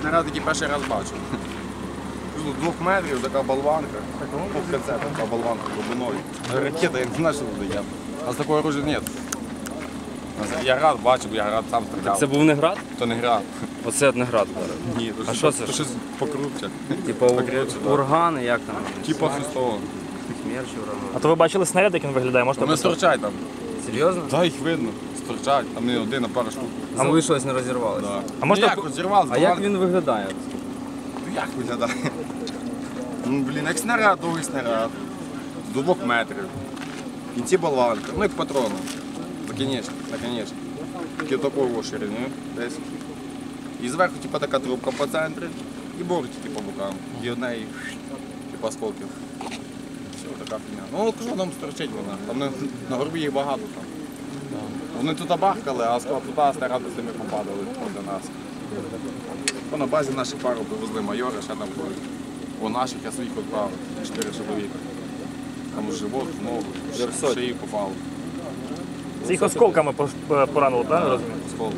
Снаряд такий перший раз бачу. З двох метрів така болванка. Пупка це така болванка глибиною. Ракета, як знаєш, що буде я. А з такого оружия нет. Я град бачив, я град сам стріляв. Це був не град? То не град. Оце не град. Ні, то А що це то ж? щось покрупче. Типа ургани, як там? Типа щось того. А то ви бачили снаряд, як він виглядає, можете Вони сторчать там. Серйозно? Та їх видно. Сторчать. Там не один, а пара штук. А ви щось не розірвалися? Да. А можна Ну, як, розірвали, А як він виглядає? Ну як виглядає? Ну, блін, як снаряд, довгий снаряд. З двох метрів. В кінці болванка. Ну як патрони. Наконечник, наконечник. Тільки такого ширини десь. І зверху типу, така трубка по центрі і бортики по бокам. І одна і типу осколків. Все, така фігня. Ну, кажу, нам сторчить вона. Там на, на горбі їх багато там. Вони тут бахкали, а склад туди снаряди самі попадали до нас. Бо на базі наші пару привезли майора, ще там були. У наших я своїх відправив. Чотири чоловіка. Там живот, ногу, шиї попало. Це їх осколками поранило, правильно розумію? Скол.